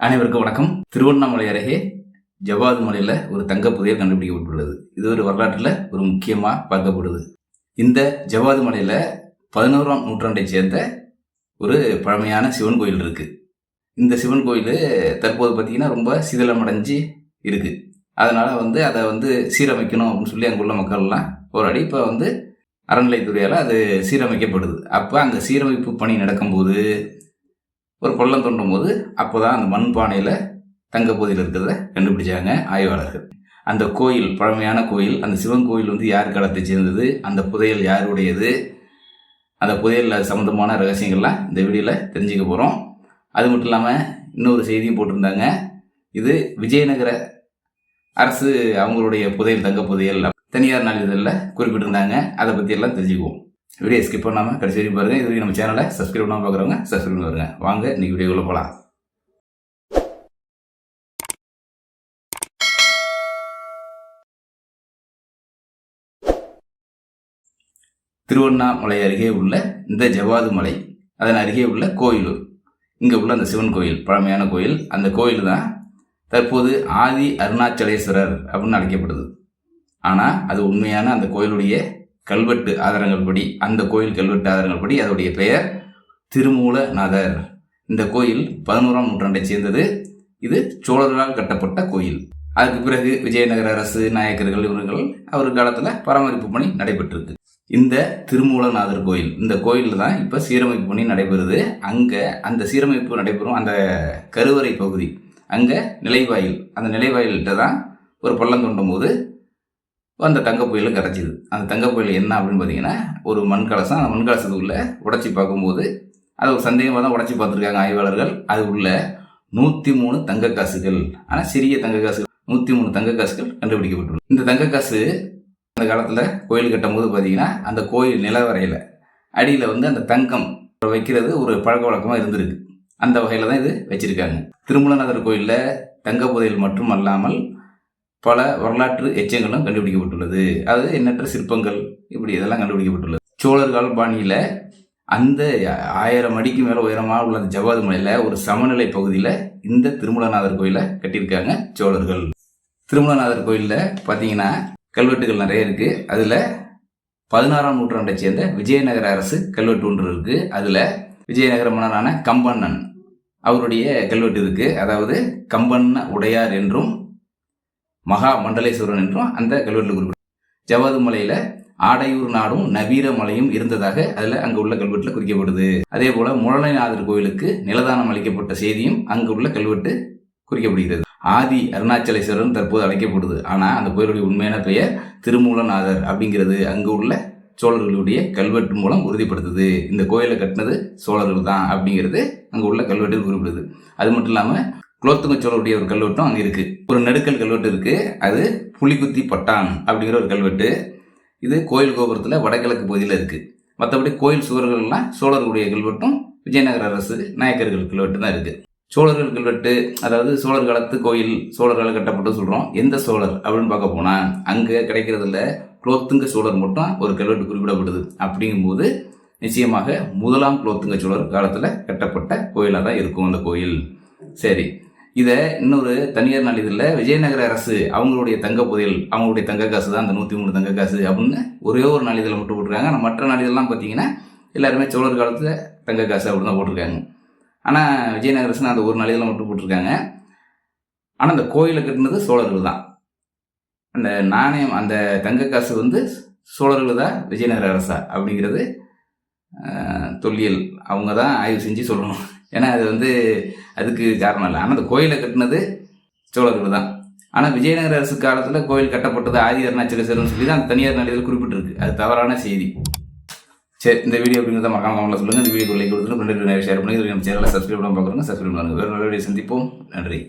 அனைவருக்கும் வணக்கம். திருவண்ணாமலை அருகே ஜவாது மலையில் ஒரு தங்க புதையல் கண்டுபிடிக்கப்பட்டுள்ளது. இது ஒரு வரலாற்றில் ஒரு முக்கியமாக பார்க்கப்படுது. இந்த ஜவாது மலையில் பதினோராம் நூற்றாண்டை சேர்ந்த ஒரு பழமையான சிவன் கோயில் இருக்கு. இந்த சிவன் கோயில் தற்போது பார்த்தீங்கன்னா ரொம்ப சிதிலமடைஞ்சு இருக்கு. அதனால வந்து அதை வந்து சீரமைக்கணும் அப்படின்னு சொல்லி அங்குள்ள மக்கள்லாம் போராடி இப்போ வந்து அறநிலைத்துறையால் அது சீரமைக்கப்படுது. அப்போ அங்கே சீரமைப்பு பணி நடக்கும்போது ஒரு பள்ளம் தோண்டும் போது அப்போ தான் அந்த மண் பானையில் தங்கப்பகுதியில் இருக்கிறத கண்டுபிடிச்சாங்க ஆய்வாளர்கள். அந்த கோயில் பழமையான கோயில் அந்த சிவன் கோயில் வந்து யார் காலத்தை சேர்ந்தது அந்த புதையல் யாருடையது அந்த புதையல் சம்மந்தமான ரகசியங்கள்லாம் இந்த வீடியோவில் தெரிஞ்சுக்க போகிறோம் அது மட்டும் இல்லாமல் இன்னொரு செய்தியும் போட்டிருந்தாங்க. இது விஜயநகர அரசு அவங்களுடைய புதையல் தங்க புதையல் தனியார் நாளிதழில் குறிப்பிட்டிருந்தாங்க. அதை பற்றியெல்லாம் தெரிஞ்சுக்குவோம். வீடியோ ஸ்கிப் பண்ணாமல் கடைசி வரைக்கும் பாருங்கள் இது வரைக்கும் நம்ம சேனலை சப்ஸ்கிரைப் பண்ணாமல் பார்க்குறவங்க சப்ஸ்கிரைப் பண்ணி பாருங்க. வாங்க இன்னைக்கு வீடியோக்குள்ளே போகலாம் திருவண்ணாமலை அருகே உள்ள இந்த ஜவாது மலை அதன் அருகே உள்ள கோயிலூர். இங்கே உள்ள அந்த சிவன் கோயில் பழமையான கோயில். அந்த கோயில் தான் தற்போது ஆதி அருணாச்சலேஸ்வரர் அப்படின்னு அழைக்கப்படுது. ஆனால் அது உண்மையான அந்த கோயிலுடைய கல்வெட்டு ஆதாரங்கள் படி அந்த கோயில் கல்வெட்டு ஆதாரங்கள் படி அதோடைய பெயர் திருமூலநாதர். இந்த கோயில் பதினோராம் நூற்றாண்டை சேர்ந்தது. இது சோழர்களால் கட்டப்பட்ட கோயில். அதுக்கு பிறகு விஜயநகர அரசு நாயக்கர்கள் இவர்கள் அவர் காலத்தில் பராமரிப்பு பணி நடைபெற்றிருக்கு. இந்த திருமூலநாதர் கோயில் இந்த கோயிலில் தான் இப்போ சீரமைப்பு பணி நடைபெறுது. அங்கே அந்த சீரமைப்பு நடைபெறும் அந்த கருவறை பகுதி அங்கே நிலைவாயில் அந்த நிலைவாயில்கிட்ட தான் ஒரு பள்ளம் தோண்டும் போது அந்த தங்க புயலும் கிடச்சிது அந்த தங்க புயல் என்ன அப்படின்னு பார்த்தீங்கன்னா ஒரு மண் கலசம் அந்த மண் கலசத்துக்குள்ளே உடச்சி பார்க்கும்போது அது ஒரு சந்தேகமாக தான் உடச்சி பார்த்துருக்காங்க ஆய்வாளர்கள். அது உள்ள நூற்றி மூணு தங்க காசுகள். ஆனால் சிறிய தங்க காசுகள் நூற்றி மூணு தங்க காசுகள் கண்டுபிடிக்கப்பட்டுள்ளது. இந்த தங்க காசு அந்த காலத்தில் கோயில் கட்டும் போது பார்த்தீங்கன்னா அந்த கோயில் நிலவரையில் அடியில் வந்து அந்த தங்கம் வைக்கிறது ஒரு பழக்க வழக்கமாக இருந்திருக்கு. அந்த வகையில் தான் இது வச்சுருக்காங்க. திருமலநாதர் கோயிலில் தங்க புதையல் மட்டும் அல்லாமல் பல வரலாற்று எச்சங்களும் கண்டுபிடிக்கப்பட்டுள்ளது. அதாவது எண்ணற்ற சிற்பங்கள் இப்படி இதெல்லாம் கண்டுபிடிக்கப்பட்டுள்ளது. சோழர்கள் பாணியில் அந்த ஆயிரம் அடிக்கு மேலே உயரமாக உள்ள அந்த ஜவாது மலையில் ஒரு சமநிலை பகுதியில் இந்த திருமலநாதர் கோயிலை கட்டியிருக்காங்க சோழர்கள். திருமலநாதர் கோயிலில் பார்த்தீங்கன்னா கல்வெட்டுகள் நிறைய இருக்குது அதில் பதினாறாம் நூற்றாண்டை சேர்ந்த விஜயநகர அரசு கல்வெட்டு ஒன்று இருக்குது அதில் விஜயநகர மன்னரான கம்பண்ணன் அவருடைய கல்வெட்டு இருக்குது அதாவது கம்பண்ண உடையார் என்றும் மகா மண்டலேஸ்வரன் என்றும் அந்த கல்வெட்டில் குறிப்பிடும் ஜவாது மலையில் ஆடையூர் நாடும் நவீர மலையும் இருந்ததாக அதில் அங்கு உள்ள கல்வெட்டில் குறிக்கப்படுது. அதே போல முரளைநாதர் கோயிலுக்கு நிலதானம் அளிக்கப்பட்ட செய்தியும் அங்கு உள்ள கல்வெட்டு குறிக்கப்படுகிறது. ஆதி அருணாச்சலேஸ்வரன் தற்போது அழைக்கப்படுது. ஆனால் அந்த கோயிலுடைய உண்மையான பெயர் திருமூலநாதர் அப்படிங்கிறது அங்கு உள்ள சோழர்களுடைய கல்வெட்டு மூலம் உறுதிப்படுத்துது. இந்த கோயிலை கட்டினது சோழர்கள் தான் அப்படிங்கிறது அங்கே உள்ள கல்வெட்டு குறிப்பிடுது. அது மட்டும் இல்லாமல் குலோத்துங்க சோழருடைய ஒரு கல்வெட்டும் அங்கே இருக்குது ஒரு நெடுக்கல் கல்வெட்டு இருக்குது அது புலிகுத்தி பட்டான் அப்படிங்கிற ஒரு கல்வெட்டு. இது கோயில் கோபுரத்தில் வடகிழக்கு பகுதியில் இருக்குது மற்றபடி கோயில் சுவர்கள்லாம் சோழர்களுடைய கல்வெட்டும் விஜயநகர அரசு நாயக்கர்கள் கல்வெட்டு தான் இருக்குது சோழர்கள் கல்வெட்டு அதாவது சோழர் காலத்து கோயில் சோழர்களால் கட்டப்பட்டு சொல்கிறோம் எந்த சோழர் அப்படின்னு பார்க்க போனால் அங்கே கிடைக்கிறதுல குலோத்துங்க சோழர் மட்டும் ஒரு கல்வெட்டு குறிப்பிடப்படுது. அப்படிங்கும்போது நிச்சயமாக முதலாம் குலோத்துங்க சோழர் காலத்தில் கட்டப்பட்ட கோயிலாக தான் இருக்கும் அந்த கோயில். சரி. இதை இன்னொரு தனியார் நாளிதழில் விஜயநகர அரசு அவங்களுடைய தங்க புதையல் அவங்களுடைய தங்க காசு தான் அந்த நூற்றி மூணு தங்க காசு அப்படின்னு ஒரே ஒரு நாளிதழில் மட்டும் போட்டிருக்காங்க. ஆனால் மற்ற நாளிதழ்லாம் பார்த்தீங்கன்னா எல்லாருமே சோழர் காலத்தில் தங்க காசு அப்படின்னு தான் போட்டிருக்காங்க. ஆனால் விஜயநகர அரசு அந்த ஒரு நாளிதழில் மட்டும் போட்டிருக்காங்க. ஆனால் அந்த கோயிலை கட்டினது சோழர்கள் தான். அந்த நாணயம் அந்த தங்க காசு வந்து சோழர்கள் தான் விஜயநகர அரசா அப்படிங்கிறது தொல்லியல். அவங்க தான் ஆய்வு செஞ்சு சொல்லணும். ஏன்னா அது வந்து அதுக்கு காரணம் இல்லை. ஆனால் அந்த கோயிலை கட்டினது சோழர்கள் தான். ஆனால் விஜயநகர அரசு காலத்தில் கோயில் கட்டப்பட்டது ஆதி அருணாச்சலேஸ்வரர்னு சொல்லி தான் தனியார் நிலையத்தில் குறிப்பிட்டிருக்கு. அது தவறான செய்தி. சரி இந்த வீடியோ அப்படிங்கிறத மக்காம கமலில் சொல்லுங்கள் இந்த வீடியோ லைக் கொடுத்துட்டு ஃப்ரெண்டு நிறைய ஷேர் பண்ணி நம்ம சேனலை சப்ஸ்கிரைப் பண்ண பார்க்குறோங்க சப்ஸ்கிரைப் பண்ணுங்கள் வேறு நல்ல வீடியோ சந்திப்போம். நன்றி.